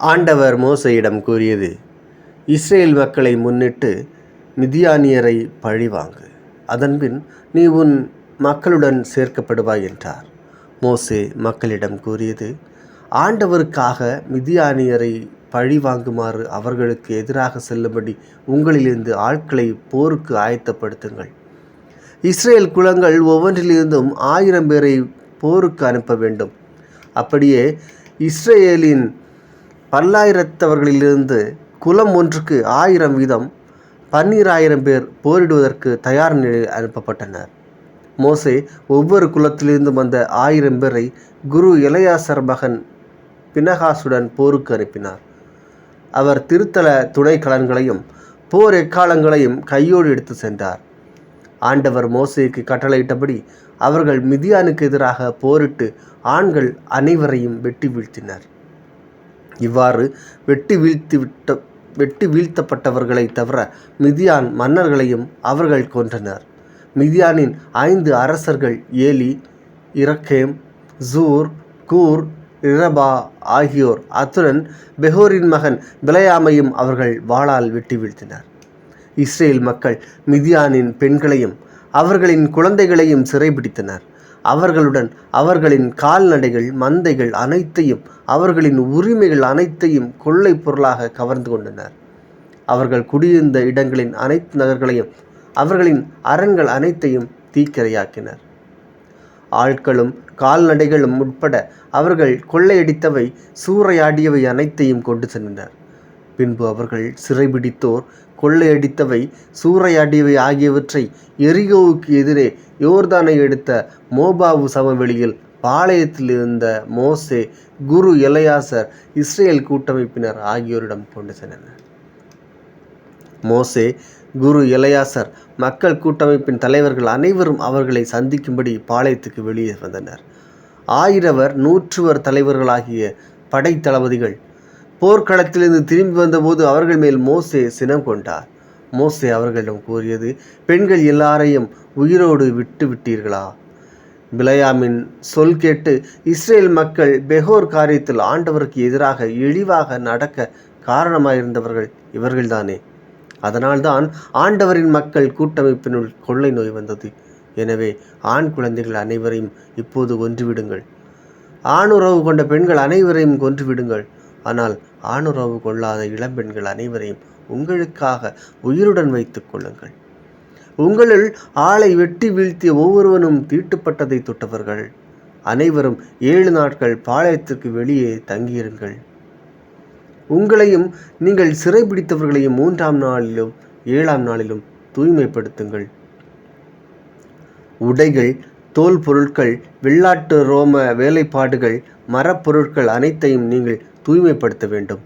ஆண்டவர் மோசையிடம் கூறியது இஸ்ரேல் மக்களை முன்னிட்டு மிதியானியரை பழிவாங்கு அதன்பின் நீ உன் மக்களுடன் சேர்க்கப்படுவாய் என்றார். மோசே மக்களிடம் கூறியது ஆண்டவருக்காக மிதியானியரை பழி வாங்குமாறு அவர்களுக்கு எதிராக செல்லும்படி உங்களிலிருந்து ஆட்களை போருக்கு ஆயத்தப்படுத்துங்கள். இஸ்ரேல் குலங்கள் ஒவ்வொன்றிலிருந்தும் ஆயிரம் பேரை போருக்கு அனுப்ப வேண்டும். அப்படியே இஸ்ரேலின் பல்லாயிரத்தவர்களிலிருந்து குலம் ஒன்றுக்கு ஆயிரம் வீதம் பன்னீராயிரம் பேர் போரிடுவதற்கு தயார் நிலையில் அனுப்பப்பட்டனர். மோசே ஒவ்வொரு குலத்திலிருந்தும் வந்த ஆயிரம் பேரை குரு இளையாசர் மகன் பினகாசுடன் போருக்கு அனுப்பினார். அவர் திருத்தல துணைக்கலன்களையும் போர் எக்காலங்களையும் கையோடு எடுத்து சென்றார். ஆண்டவர் மோசேக்கு கட்டளையிட்டபடி அவர்கள் மிதியானுக்கு எதிராக போரிட்டு ஆண்கள் அனைவரையும் வெட்டி வீழ்த்தினர். இவ்வாறு வெட்டி வீழ்த்தி விட்ட வெட்டி வீழ்த்தப்பட்டவர்களை தவிர மிதியான் மன்னர்களையும் அவர்கள் கொன்றனர். மிதியானின் ஐந்து அரசர்கள் ஏலி இரக்கேம் ஜூர் கூர் இரபா ஆகியோர். அத்துடன் பெஹோரின் மகன் விளையாமையும் அவர்கள் வாளால் வெட்டி வீழ்த்தினர். இஸ்ரேல் மக்கள் மிதியானின் பெண்களையும் அவர்களின் குழந்தைகளையும் சிறைபிடித்தனர். அவர்களுடன் அவர்களின் கால்நடைகள் மந்தைகள் அனைத்தையும் அவர்களின் உரிமைகள் அனைத்தையும் கொள்ளை பொருளாக கவர்ந்து கொண்டனர். அவர்கள் குடியிருந்த இடங்களின் அனைத்து நகர்களையும் அவர்களின் அரண்கள் அனைத்தையும் தீக்கிரையாக்கினர். ஆட்களும் கால்நடைகளும் உட்பட அவர்கள் கொள்ளையடித்தவை சூறையாடியவை அனைத்தையும் கொண்டு சென்றனர். பின்பு அவர்கள் சிறைபிடித்தோர் கொள்ளையடித்தவை சூறையாடியவை ஆகியவற்றை எரிகோவுக்கு எதிரே யோர்தானை எடுத்த மோபாவு சமவெளியில் பாளையத்தில் இருந்த மோசே குரு எலையாசர் இஸ்ரேல் கூட்டமைப்பினர் ஆகியோரிடம் கொண்டு சென்றனர். மோசே குரு இளையாசர் மக்கள் கூட்டமைப்பின் தலைவர்கள் அனைவரும் அவர்களை சந்திக்கும்படி பாளையத்துக்கு வெளியே வந்தனர். ஆயிரவர் நூற்றுவர் தலைவர்களாகிய படைத்தளபதிகள் போர்க்களத்திலிருந்து திரும்பி வந்தபோது அவர்கள் மேல் மோசே சினம் கொண்டார். மோசே அவர்களிடம் கூறியது பெண்கள் எல்லாரையும் உயிரோடு விட்டு விட்டீர்களா? பிலையாமின் சொல் கேட்டு இஸ்ரேல் மக்கள் பெஹோர் காரியத்தில் ஆண்டவருக்கு எதிராக இழிவாக நடக்க காரணமாயிருந்தவர்கள் இவர்கள்தானே. அதனால்தான் ஆண்டவரின் மக்கள் கூட்டமைப்பினுள் கொள்ளை நோய் வந்தது. எனவே ஆண் குழந்தைகள் அனைவரையும் இப்போது கொன்றுவிடுங்கள். ஆணுறவு கொண்ட பெண்கள் அனைவரையும் கொன்றுவிடுங்கள். ஆனால் ஆணுறவு கொள்ளாத இளம்பெண்கள் அனைவரையும் உங்களுக்காக உயிருடன் வைத்துக் கொள்ளுங்கள். உங்களுள் ஆளை வெட்டி வீழ்த்திய ஒவ்வொருவனும் தீட்டுப்பட்டதை தொட்டவர்கள். அனைவரும் ஏழு நாட்கள் பாளையத்திற்கு வெளியே தங்கியிருங்கள். உங்களையும் நீங்கள் சிறைபிடித்தவர்களையும் மூன்றாம் நாளிலும் ஏழாம் நாளிலும் தூய்மைப்படுத்துங்கள். உடைகள் தோல் பொருட்கள் வெள்ளாட்டு ரோம வேலைப்பாடுகள் மரப்பொருட்கள் அனைத்தையும் நீங்கள் தூய்மைப்படுத்த வேண்டும்.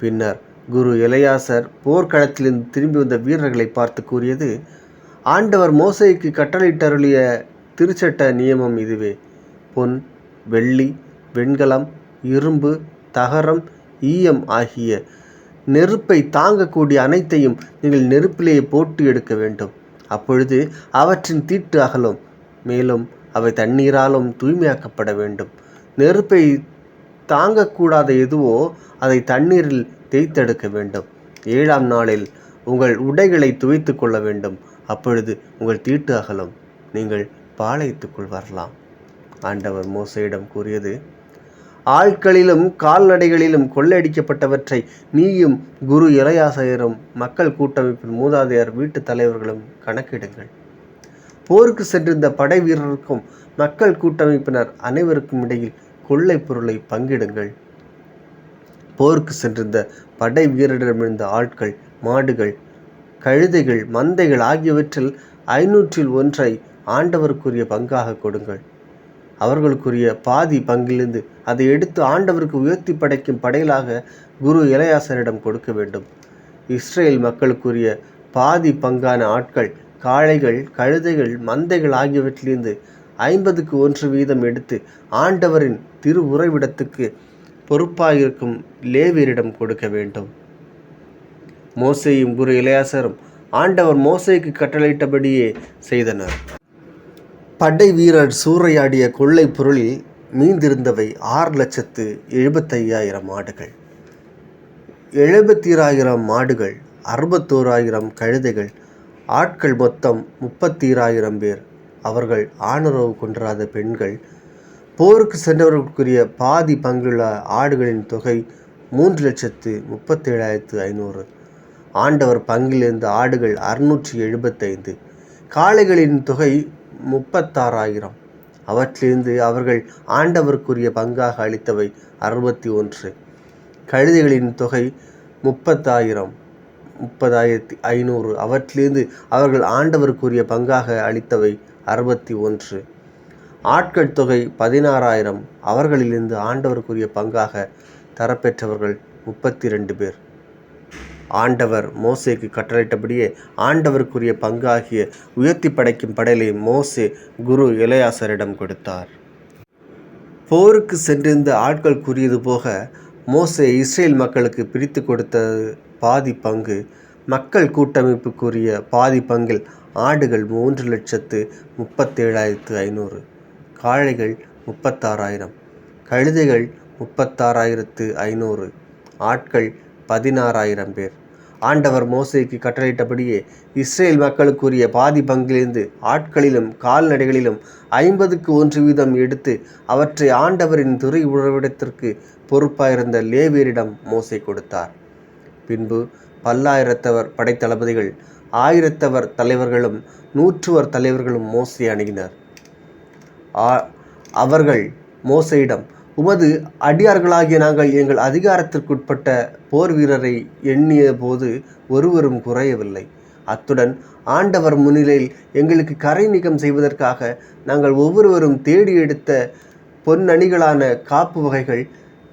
பின்னர் குரு இளையாசர் போர்க்களத்திலிருந்து திரும்பி வந்த வீரர்களை பார்த்து கூறியது ஆண்டவர் மோசைக்கு கட்டளையிட்டருளிய திருச்சட்ட நியமம் இதுவே. பொன் வெள்ளி வெண்கலம் இரும்பு தகரம் ஈயம் ஆகிய நெருப்பை தாங்கக்கூடிய அனைத்தையும் நீங்கள் நெருப்பிலேயே போட்டு எடுக்க வேண்டும். அப்பொழுது அவற்றின் தீட்டு அகலும். மேலும் அவை தண்ணீராலும் தூய்மையாக்கப்பட வேண்டும். நெருப்பை தாங்கக்கூடாத எதுவோ அதை தண்ணீரில் தேய்த்தெடுக்க வேண்டும். ஏழாம் நாளில் உங்கள் உடைகளை துவைத்து கொள்ள வேண்டும். அப்பொழுது உங்கள் தீட்டு அகலும். நீங்கள் பாளையத்துக்குள் வரலாம். ஆண்டவர் மோசையிடம் கூறியது ஆட்களிலும் கால்நடைகளிலும் கொள்ளையடிக்கப்பட்டவற்றை நீயும் குரு இளையாசையரும் மக்கள் கூட்டமைப்பின் மூதாதையர் வீட்டு தலைவர்களும் கணக்கிடுங்கள். போருக்கு சென்றிருந்த படை வீரருக்கும் மக்கள் கூட்டமைப்பினர் அனைவருக்கும் இடையில் கொள்ளை பொருளை பங்கிடுங்கள். போருக்கு சென்றிருந்த படை வீரரிடமிருந்த ஆட்கள் மாடுகள் கழுதைகள் மந்தைகள் ஆகியவற்றில் ஐநூற்றில் ஒன்றை ஆண்டவருக்குரிய பங்காக கொடுங்கள். அவர்களுக்குரிய பாதி பங்கிலிருந்து அதை எடுத்து ஆண்டவருக்கு உயர்த்தி படைக்கும் படையலாக குரு இளையாசரிடம் கொடுக்க வேண்டும். இஸ்ரேல் மக்களுக்குரிய பாதி பங்கான ஆட்கள் காளைகள் கழுதைகள் மந்தைகள் ஆகியவற்றிலிருந்து ஐம்பதுக்கு ஒன்று வீதம் எடுத்து ஆண்டவரின் திரு உறைவிடத்துக்கு பொறுப்பாயிருக்கும் லேவியரிடம் கொடுக்க வேண்டும். மோசையும் குரு இளையாசரும் ஆண்டவர் மோசைக்கு கட்டளையிட்டபடியே செய்தனர். படை வீரர் சூறையாடிய கொள்ளை பொருளில் மீந்திருந்தவை ஆறு லட்சத்து எழுபத்தையாயிரம் ஆடுகள். எழுபத்தீராயிரம் மாடுகள் அறுபத்தோராயிரம் கழுதைகள் ஆட்கள் மொத்தம் முப்பத்தீராயிரம் பேர். அவர்கள் ஆணுறவு கொண்டாத பெண்கள். போருக்கு சென்றவர்களுக்குரிய பாதி பங்குள்ள ஆடுகளின் தொகை மூன்று லட்சத்து முப்பத்தேழாயிரத்து ஐநூறு. ஆண்டவர் பங்கிலிருந்த ஆடுகள் அறுநூற்றி எழுபத்தைந்து. காளைகளின் தொகை முப்பத்தாறாயிரம். அவற்றிலிருந்து அவர்கள் ஆண்டவருக்குரிய பங்காக அளித்தவை அறுபத்தி ஒன்று. கழுதைகளின் தொகை முப்பத்தாயிரம். முப்பதாயிரத்தி ஐநூறு. அவற்றிலிருந்து அவர்கள் ஆண்டவருக்குரிய பங்காக அளித்தவை அறுபத்தி ஒன்று. ஆட்கள் தொகை பதினாறாயிரம். அவர்களிலிருந்து ஆண்டவருக்குரிய பங்காக தரப்பெற்றவர்கள் முப்பத்தி ரெண்டு பேர். ஆண்டவர் மோசேக்கு கட்டளையிட்டபடியே ஆண்டவருக்குரிய பங்காகிய உயர்த்தி படைக்கும் படலை மோசே குரு இளையாசரிடம் கொடுத்தார். போருக்கு சென்றிருந்த ஆட்கள் கூறியது போக மோசே இஸ்ரேல் மக்களுக்கு பிரித்து கொடுத்தது. பாதி பங்கு மக்கள் கூட்டமைப்புக்குரிய பாதி பங்கில் ஆடுகள் மூன்று லட்சத்து முப்பத்தேழாயிரத்து ஐநூறு காளைகள் முப்பத்தாறாயிரம் கழுதைகள் முப்பத்தாறாயிரத்து ஐநூறு ஆட்கள் பதினாறாயிரம் பேர். ஆண்டவர் மோசைக்கு கட்டளையிட்டபடியே இஸ்ரேல் மக்களுக்குரிய பாதி பங்கிலிருந்து ஆட்களிலும் கால்நடைகளிலும் ஐம்பதுக்கு ஒன்று வீதம் எடுத்து அவற்றை ஆண்டவரின் துறை உறவிடத்திற்கு பொறுப்பாயிருந்த லேவியரிடம் மோசை கொடுத்தார். பின்பு பல்லாயிரத்தவர் படைத்தளபதிகள் ஆயிரத்தவர் தலைவர்களும் நூற்றுவர் தலைவர்களும் மோசை அணுகினர். ஆ- அவர்கள் மோசையிடம் உமது அடியார்களாகிய நாங்கள் எங்கள் அதிகாரத்திற்குட்பட்ட போர் வீரரை எண்ணிய போது ஒருவரும் குறையவில்லை. அத்துடன் ஆண்டவர் முன்னிலையில் எங்களுக்கு கரை நீக்கம் செய்வதற்காக நாங்கள் ஒவ்வொருவரும் தேடி எடுத்த பொன்னணிகளான காப்பு வகைகள்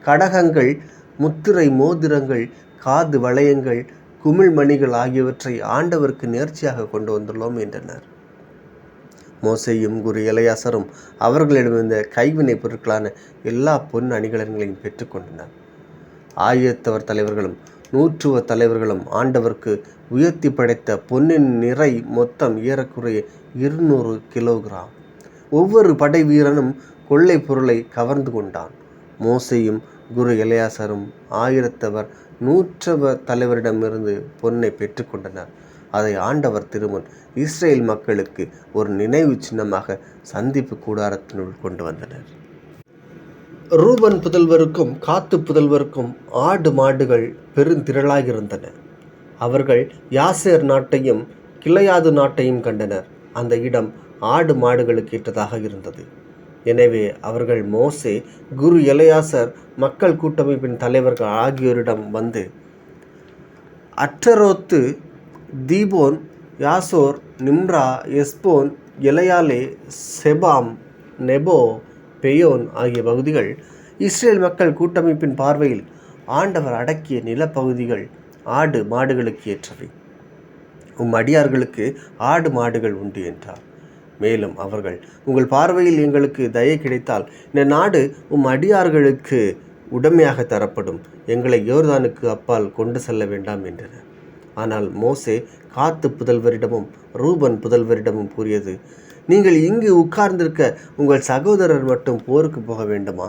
கடகங்கள் முத்திரை மோதிரங்கள் காது வளையங்கள் குமிழ்மணிகள் ஆகியவற்றை ஆண்டவருக்கு நேர்ச்சியாக கொண்டு வந்துள்ளோம் என்றனர். மோசையும் குரு இளையாசரும் அவர்களிடமிருந்த கைவினைப் பொருட்களான எல்லா பொன் அணிகலன்களையும் பெற்றுக்கொண்டனர் ஆயிரத்தவர் தலைவர்களும் நூற்றுவ தலைவர்களும் ஆண்டவருக்கு உயர்த்தி படைத்த பொன்னின் நிறை மொத்தம் ஏறக்குறைய இருநூறு கிலோகிராம். ஒவ்வொரு படை வீரனும் கொள்ளை பொருளை கவர்ந்து கொண்டான். மோசையும் குரு இளையாசரும் ஆயிரத்தவர் நூற்றவர் தலைவரிடமிருந்து பொன்னை பெற்றுக்கொண்டனர். அதை ஆண்டவர் திருமன் இஸ்ரேல் மக்களுக்கு ஒரு நினைவு சின்னமாக சந்திப்பு கூடாரத்தினுள் கொண்டு வந்தனர். ரூபன் புதல்வருக்கும் காத்து புதல்வருக்கும் ஆடு மாடுகள் பெருந்திரளாயிருந்தன. அவர்கள் யாசேர் நாட்டையும் கிளையாது நாட்டையும் கண்டனர். அந்த இடம் ஆடு மாடுகளுக்கு ஏற்றதாக இருந்தது. எனவே அவர்கள் மோசே குரு எலையாசர் மக்கள் கூட்டமைப்பின் தலைவர்கள் ஆகியோரிடம் வந்து அற்றரோத்து தீபோன் யாசோர் நிம்ரா எஸ்போன் எலையாலே செபாம் நெபோ பெயோன் ஆகிய பகுதிகள் இஸ்ரேல் மக்கள் கூட்டமைப்பின் பார்வையில் ஆண்டவர் அடக்கிய நிலப்பகுதிகள் ஆடு மாடுகளுக்கு ஏற்றவை. உம் அடியார்களுக்கு ஆடு மாடுகள் உண்டு என்றார். மேலும் அவர்கள் உங்கள் பார்வையில் எங்களுக்கு தயை கிடைத்தால் இந்த நாடு உம் அடியார்களுக்கு உடமையாக தரப்படும். எங்களை யோர்தானுக்கு அப்பால் கொண்டு செல்ல வேண்டாம் என்றனர். ஆனால் மோசே காத்து புதல்வரிடமும் ரூபன் புதல்வரிடமும் கூறியது நீங்கள் இங்கு உட்கார்ந்திருக்க உங்கள் சகோதரர் மட்டும் போருக்கு போக வேண்டுமா?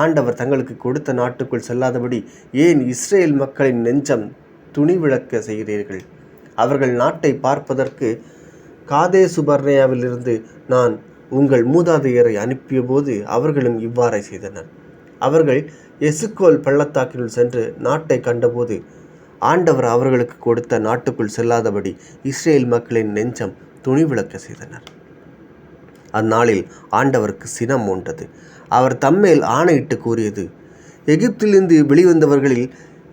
ஆண்டவர் தங்களுக்கு கொடுத்த நாட்டுக்குள் செல்லாதபடி ஏன் இஸ்ரேல் மக்களின் நெஞ்சம் துணிவிளக்க செய்கிறீர்கள்? அவர்கள் நாட்டை பார்ப்பதற்கு காதேசு சுபர்ணையாவிலிருந்து நான் உங்கள் மூதாதையரை அனுப்பியபோது அவர்களும் இவ்வாறே செய்தனர். அவர்கள் எசுக்கோல் பள்ளத்தாக்கினுள் சென்று நாட்டை கண்டபோது ஆண்டவர் அவர்களுக்கு கொடுத்த நாட்டுக்குள் செல்லாதபடி இஸ்ரேல் மக்களின் நெஞ்சம் துணிவிளக்க செய்தனர். அந்நாளில் ஆண்டவருக்கு சினம் மூண்டது அவர் தம்மேல் ஆணையிட்டு கூறியது எகிப்திலிருந்து வெளிவந்தவர்களில்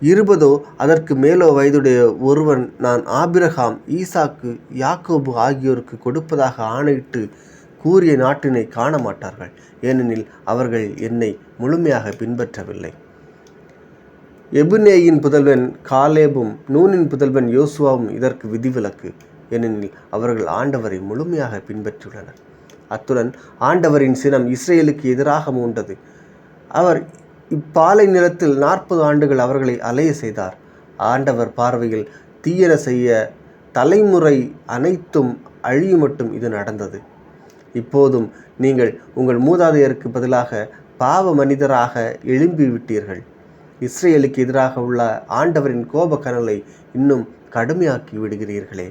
இருபதோ அதற்கு மேலோ வயதுடைய ஒருவன் நான் ஆபிரகாம் ஈசாக்கு யாக்கோபு ஆகியோருக்கு கொடுப்பதாக ஆணையிட்டு கூறிய நாட்டினை காண மாட்டார்கள் ஏனெனில் அவர்கள் என்னை முழுமையாக பின்பற்றவில்லை. எபுனேயின் புதல்வன் காலேபும் நூனின் புதல்வன் யோசுவாவும் இதற்கு விதிவிலக்கு. ஏனெனில் அவர்கள் ஆண்டவரை முழுமையாக பின்பற்றியுள்ளனர். அத்துடன் ஆண்டவரின் சினம் இஸ்ரேலுக்கு எதிராக மூண்டது. அவர் இப்பாலை நிலத்தில் நாற்பது ஆண்டுகள் அவர்களை அலைய செய்தார். ஆண்டவர் பார்வையில் தீயன செய்ய தலைமுறை அனைத்தும் அழியுமட்டும் இது நடந்தது. இப்போதும் நீங்கள் உங்கள் மூதாதையருக்கு பதிலாக பாவ மனிதராக எழும்பி விட்டீர்கள். இஸ்ரேலுக்கு எதிராக உள்ள ஆண்டவரின் கோப கனலை இன்னும் கடுமையாக்கி விடுகிறீர்களே.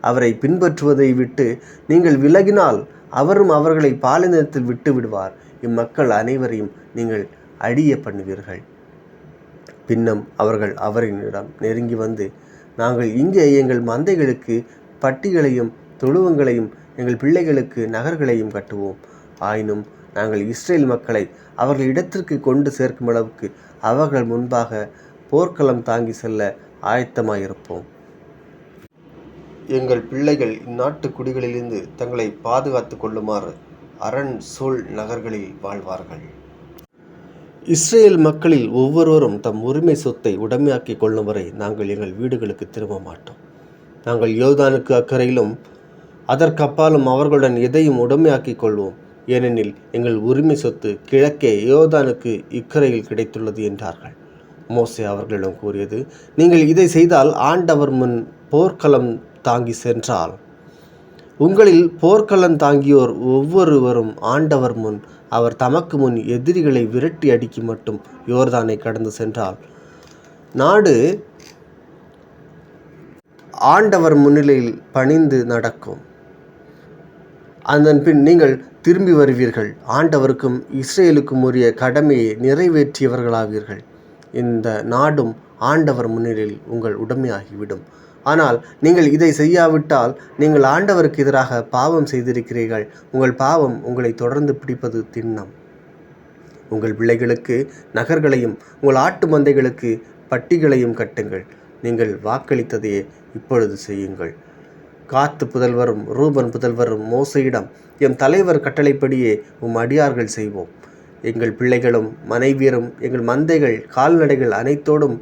அவரை பின்பற்றுவதை விட்டு நீங்கள் விலகினால் அவரும் அவர்களை பாலினத்தில் விட்டு விடுவார். இம்மக்கள் அனைவரையும் நீங்கள் அடிய பண்ணுவீர்கள். பின்னம் அவர்கள் அவரிடம் நெருங்கி வந்து நாங்கள் இங்கே எங்கள் மந்தைகளுக்கு பட்டிகளையும் தொழுவங்களையும் எங்கள் பிள்ளைகளுக்கு நகர்களையும் கட்டுவோம். ஆயினும் நாங்கள் இஸ்ரேல் மக்களை அவர்கள் இடத்திற்கு கொண்டு சேர்க்கும் அளவுக்கு அவர்கள் முன்பாக போர்க்களம் தாங்கி செல்ல ஆயத்தமாயிருப்போம். எங்கள் பிள்ளைகள் இந்நாட்டு குடிகளிலிருந்து தங்களை பாதுகாத்து கொள்ளுமாறு அரண் சூழ் நகர்களில் வாழ்வார்கள். இஸ்ரேல் மக்களில் ஒவ்வொருவரும் தம் உரிமை சொத்தை உடமையாக்கி கொள்ளும் வரை நாங்கள் எங்கள் வீடுகளுக்கு திரும்ப மாட்டோம். நாங்கள் யோதானுக்கு அக்கறையிலும் அதற்கப்பாலும் அவர்களுடன் எதையும் உடைமையாக்கிக் கொள்வோம். ஏனெனில் எங்கள் உரிமை சொத்து கிழக்கே யோதானுக்கு இக்கரையில் கிடைத்துள்ளது என்றார்கள். மோசே அவர்களிடம் கூறியது நீங்கள் இதை செய்தால் ஆண்டவர் முன் போர்க்களம் தாங்கி சென்றால் உங்களில் போர்க்களம் தாங்கியோர் ஒவ்வொருவரும் ஆண்டவர் முன் அவர் தமக்கு முன் எதிரிகளை விரட்டி அடிக்கி மட்டும் யோர்தானை கடந்து சென்றால் நாடு ஆண்டவர் முன்னிலையில் பணிந்து நடக்கும். அதன் பின் நீங்கள் திரும்பி வருவீர்கள். ஆண்டவருக்கும் இஸ்ரேலுக்கும் உரிய கடமையை நிறைவேற்றியவர்களாவீர்கள். இந்த நாடும் ஆண்டவர் முன்னிலையில் உங்கள் உடைமையாகிவிடும். ஆனால் நீங்கள் இதை செய்யாவிட்டால் நீங்கள் ஆண்டவருக்கு எதிராக பாவம் செய்திருக்கிறீர்கள். உங்கள் பாவம் உங்களை தொடர்ந்து பிடிப்பது திண்ணம். உங்கள் பிள்ளைகளுக்கு நகர்களையும் உங்கள் ஆட்டு மந்தைகளுக்கு பட்டிகளையும் கட்டுங்கள். நீங்கள் வாக்களித்ததையே இப்பொழுது செய்யுங்கள். காத்து புதல்வரும் ரூபன் புதல்வரும் மோசையிடம் எம் தலைவர் கட்டளைப்படியே உம் அடியார்கள் செய்வோம். எங்கள் பிள்ளைகளும் மனைவியரும் எங்கள் மந்தைகள் கால்நடைகள் அனைத்தோடும்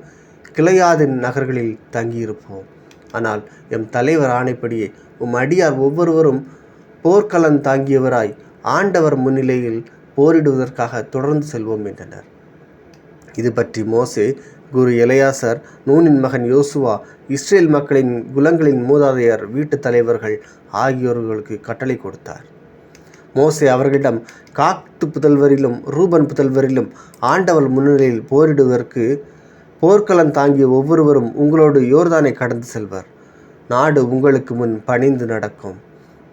கிளையாதின் நகர்களில் தங்கியிருப்போம். ஆனால் எம் தலைவர் ஆணைப்படியே உம் அடியார் ஒவ்வொருவரும் போர்க்களம் தாங்கியவராய் ஆண்டவர் முன்னிலையில் போரிடுவதற்காக தொடர்ந்து செல்வோம் என்றனர். இது பற்றி மோசே குரு இளையாசர் நூனின் மகன் யோசுவா இஸ்ரேல் மக்களின் குலங்களின் மூதாதையர் வீட்டு தலைவர்கள் ஆகியோர்களுக்கு கட்டளை கொடுத்தார். மோசே அவர்களிடம் காத்து புதல்வரிலும் ரூபன் புதல்வரிலும் ஆண்டவர் முன்னிலையில் போரிடுவதற்கு போர்க்களம் தாங்கிய ஒவ்வொருவரும் உங்களோடு யோர்தானை கடந்து செல்வர். நாடு உங்களுக்கு முன் பணிந்து நடக்கும்.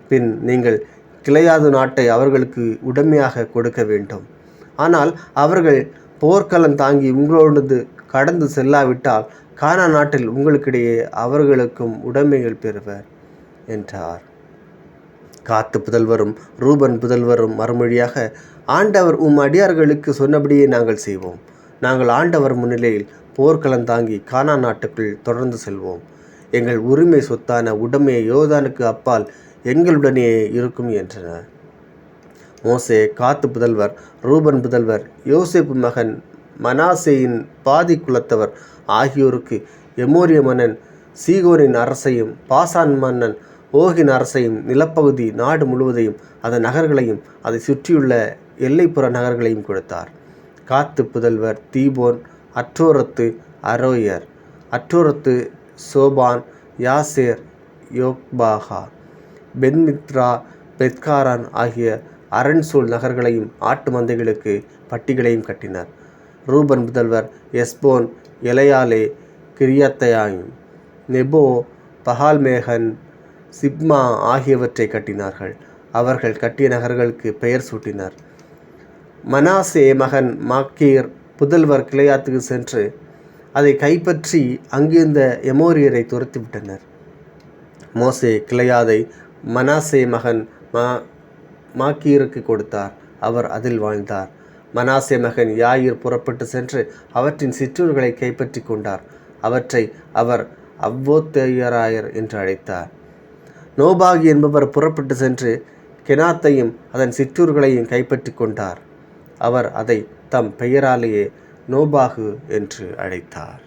பின் நீங்கள் கிளையாது நாட்டை அவர்களுக்கு உடமையாக கொடுக்க வேண்டும். ஆனால் அவர்கள் போர்க்களம் தாங்கி உங்களோடு கடந்து செல்லாவிட்டால் கானா நாட்டில் உங்களுக்கிடையே அவர்களுக்கும் உடைமைகள் பெறுவர் என்றார். காத்து புதல்வரும் ரூபன் புதல்வரும் மறுமொழியாக ஆண்டவர் உம் அடியார்களுக்கு சொன்னபடியே நாங்கள் செய்வோம். நாங்கள் ஆண்டவர் முன்னிலையில் போர்க்களம் தாங்கி கானா நாட்டுக்குள் தொடர்ந்து செல்வோம். எங்கள் உரிமை சொத்தான உடமையை யோதானுக்கு அப்பால் எங்களுடனே இருக்கும் என்றனர் மோசே காத்து புதல்வர் ரூபன் புதல்வர் யோசிப்பு மகன் மனாசேயின் பாதி குலத்தவர் ஆகியோருக்கு எமோரிய மன்னன் சீகோரின் அரசையும் பாசான் மன்னன் ஓகின் அரசையும் நிலப்பகுதி நாடு முழுவதையும் அதன் நகர்களையும் அதை சுற்றியுள்ள எல்லைப்புற நகர்களையும் கொடுத்தார். காத்து புதல்வர் தீபோன் அற்றோரத்து அரோயர் அற்றோரத்து சோபான் யாசேர் யோக்பாகா பென்மித்ரா பெத்காரான் ஆகிய அரண்சூல் நகர்களையும் ஆட்டு மந்தைகளுக்கு பட்டிகளையும் கட்டினர். ரூபன் முதல்வர் எஸ்போன் எலையாலே கிரியத்தையாயும் நெபோ பஹால்மேகன் சிப்மா ஆகியவற்றை கட்டினார்கள். அவர்கள் கட்டிய நகர்களுக்கு பெயர் சூட்டினர். மனாசே மகன் மாக்கீர் புதல்வர் கிளையாத்துக்கு சென்று அதை கைப்பற்றி அங்கிருந்த எமோரியரை துரத்திவிட்டனர். மோசே கிளையாதை மனாசே மகன் மா மாக்கீருக்கு கொடுத்தார். அவர் அதில் வாழ்ந்தார். மனாசே மகன் யாயிர் புறப்பட்டு சென்று அவற்றின் சிற்றூர்களை கைப்பற்றி கொண்டார். அவற்றை அவர் அவ்வோத்தேயராயர் என்று அழைத்தார். நோபாகி என்பவர் புறப்பட்டு சென்று கெனாத்தையும் அதன் சிற்றூர்களையும் கைப்பற்றி கொண்டார். அவர் அதை தம் பெயராலேயே நோபாகு என்று அழைத்தார்.